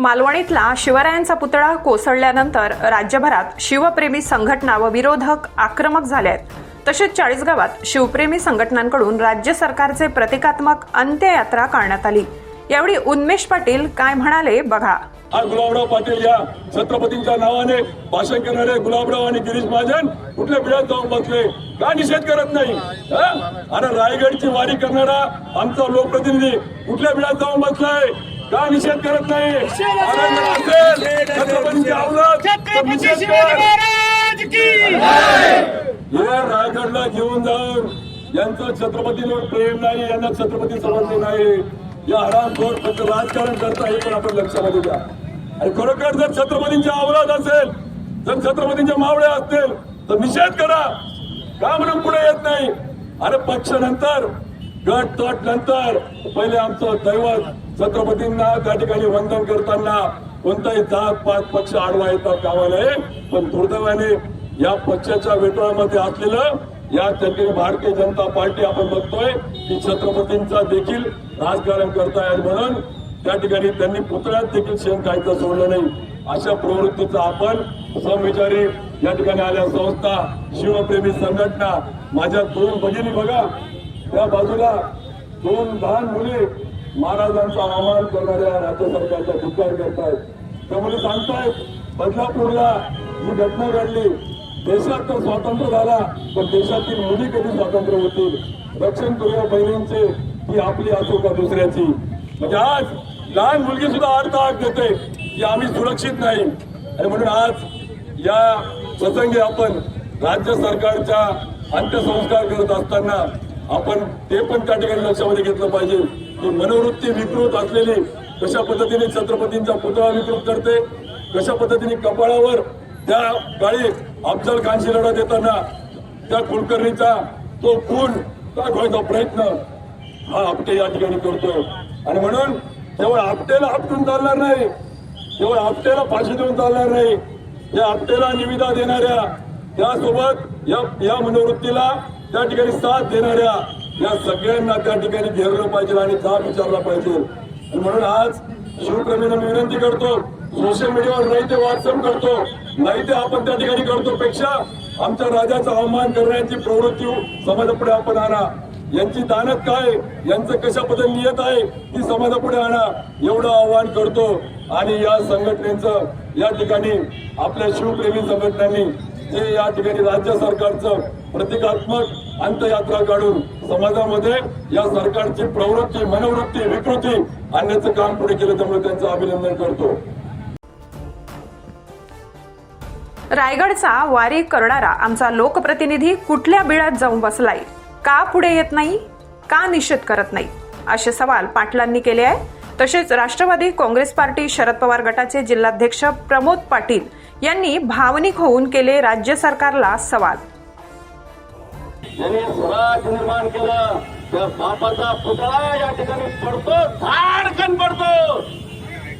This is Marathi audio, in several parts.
मालवणीतला शिवरायांचा पुतळा कोसळल्यानंतर राज्यभरात शिवप्रेमी संघटना व विरोधक आक्रमक झाले आहेत. तसेच चाळीस गावात शिवप्रेमी संघटनांकडून राज्य सरकारचे प्रतिकात्मक अंत्ययात्रा करण्यात आली. यावेळी उन्मेष पाटील काय म्हणाले बघा. आज गुलाबराव पाटील या छत्रपतींच्या नावाने भाषण करणारे गुलाबराव आणि गिरीश महाजन कुठल्या बिळात जाऊन बसले? का निषेध करत नाही? अरे रायगडची वारी करणारा आमचा लोकप्रतिनिधी कुठल्या बिळात जाऊन बसलाय? का निषेध करत नाही? छत्रपतींची. हे रायगडला घेऊन जाऊन यांचं छत्रपतींवर प्रेम नाही यांना छत्रपती समजले नाही. या हरामखोर फक्त राजकारण करता हे पण आपण लक्षामध्ये घ्या. आणि खरोखर जर छत्रपतींच्या अवलाद असेल जर छत्रपतींच्या मावळ्या असतील तर निषेध करा. का म्हणून पुढे येत नाही? अरे पक्ष नंतर गट तट नंतर. पहिले आमचं दैवत छत्रपतींना त्या ठिकाणी वंदन करताना कोणताही जात पात पक्ष आडवा येतात कामा नये पण दुर्दैवाने या पक्षाच्या वेटोळामध्ये असलेलं या ठिकाणी भारतीय जनता पार्टी आपण बघतोय की छत्रपतींचा देखील राजकारण करताय म्हणून त्या ठिकाणी त्यांनी पुतळ्यात देखील शेण खायचं सोडलं नाही. अशा प्रवृत्तीचा आपण समविचारी या ठिकाणी आल्या संस्था शिवप्रेमी संघटना माझ्या दोन भगिनी बघा त्या बाजूला दोन लहान मुली महाराजांचा अवमान करणाऱ्या राज्य सरकारचा धिक्कार करतायत. त्यामुळे सांगतायत बदलापूरला ही घटना घडली. देशात तर स्वातंत्र्य झाला पण देशातील मुली कधी स्वातंत्र्य होतील? रक्षण करूया बहिणींचे ही आपली असो का दुसऱ्याची? म्हणजे आज लहान मुलगी सुद्धा अर्थ हाक देते की आम्ही सुरक्षित नाही. आणि म्हणून आज या प्रसंगी आपण राज्य सरकारच्या अंत्यसंस्कार करत असताना आपण ते पण त्या ठिकाणी लक्षामध्ये घेतलं पाहिजे. मनोवृत्ती विकृत असलेली कशा पद्धतीने छत्रपतींचा पुतळा विकृत करते कशा पद्धतीने कपाळावर त्या काळी अफजल खानशी लढा देताना त्या कुलकर्णीचा तो खून दाखवायचा प्रयत्न हा आपटे या ठिकाणी करतो. आणि म्हणून केवळ आपटेला आपटून चालणार नाही केवळ आपटेला फाशी देऊन चालणार नाही या आपटेला निविदा देणाऱ्या त्यासोबत या या मनोवृत्तीला त्या ठिकाणी साथ देणाऱ्या या सगळ्यांना त्या ठिकाणी घेरलं पाहिजे आणि जाब विचारला पाहिजे. आणि म्हणून आज शिवप्रेमींना मी विनंती करतो सोशल मीडियावर नाही ते व्हॉट्सअप करतो नाही ते आपण त्या ठिकाणी करतो पेक्षा आमच्या राजाचा अवमान करण्याची प्रवृत्ती समाजापुढे आपण आणा. यांची दानत काय यांचं कशा पद्धतीने नियत आहे ती समाजापुढे आणा. एवढं आव्हान करतो. आणि या संघटनेचं या ठिकाणी आपल्या शिवप्रेमी संघटनांनी जे या ठिकाणी राज्य सरकारचं प्रतिकात्मक अंतयात्रा काढून समाजामध्ये या सरकारची प्रवृत्ती मनोवृत्ती विकृती आणण्याचं काम पुढे केलं त्यामुळे त्यांचं अभिनंदन करतो. रायगडचा वारी करणारा आमचा लोकप्रतिनिधी कुठल्या बिळात जाऊन बसलाय? का पुढे येत नाही? का निषेध करत नाही? असे सवाल पाटलांनी केले आहे तसेच राष्ट्रवादी काँग्रेस पार्टी शरद पवार गटाचे जिल्हाध्यक्ष प्रमोद पाटील यांनी भावनिक होऊन केले राज्य सरकारला सवाल. यांनी स्वराज निर्माण केलं. त्या बापाचा पुतळा या ठिकाणी पडतो. झाडकन पडतो.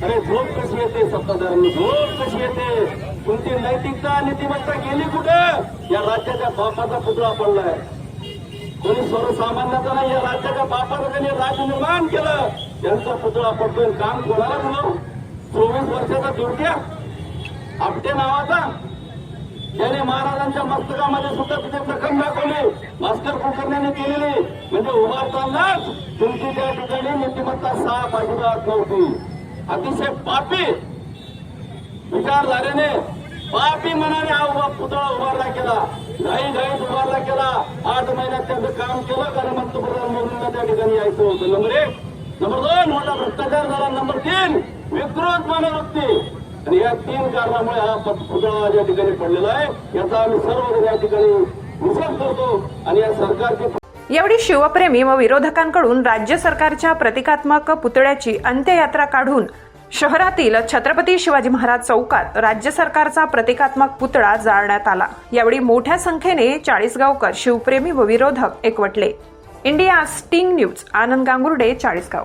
अरे झोप कशी येते सत्ताधाऱ्यांनी? झोप कशी येते? तुमची नैतिकता नीतिमत्ता गेली कुठं? या राज्याच्या बापाचा पुतळा पडलाय. कोणी सर्वसामान्याचा नाही या राज्याच्या बापाचं त्यांनी राज्य निर्माण केलं. त्यांचा पुतळा पडतोय काम कोणाला म्हणून चोवीस वर्षाचा दुर्ग्या आपटे नावाचा. त्याने महाराजांच्या मस्तकामध्ये सुद्धा तिथे जखम दाखवली. भास्कर कुलकर्ण्याने केलेली. म्हणजे उभारतानाच तुमची त्या ठिकाणी नीतिमत्ता सहा अजिबात नव्हती. अतिशय पापी विचारधारेने पापी मनाने हा उभा पुतळा उभारला केला घाई घाईत उभारला केला आठ महिन्यात त्यांचं काम केलं. कारण पंतप्रधान मोदींना त्या ठिकाणी यायचं होतं. नंबर एक नंबर दोन मोठा भ्रष्टाचार झाला. नंबर तीन विकृत मनोवृत्ती आणि या तीन कारणामुळे हा पुतळा या ठिकाणी पडलेला आहे याचा आम्ही सर्व या ठिकाणी निषेध करतो आणि या सरकारची यावेळी शिवप्रेमी व विरोधकांकडून राज्य सरकारच्या प्रतिकात्मक पुतळ्याची अंत्ययात्रा काढून शहरातील छत्रपती शिवाजी महाराज चौकात राज्य सरकारचा प्रतिकात्मक पुतळा जाळण्यात आला. यावेळी मोठ्या संख्येने चाळीसगावकर शिवप्रेमी व विरोधक एकवटले. India Sting News Anand Gangurde Chalisgaon.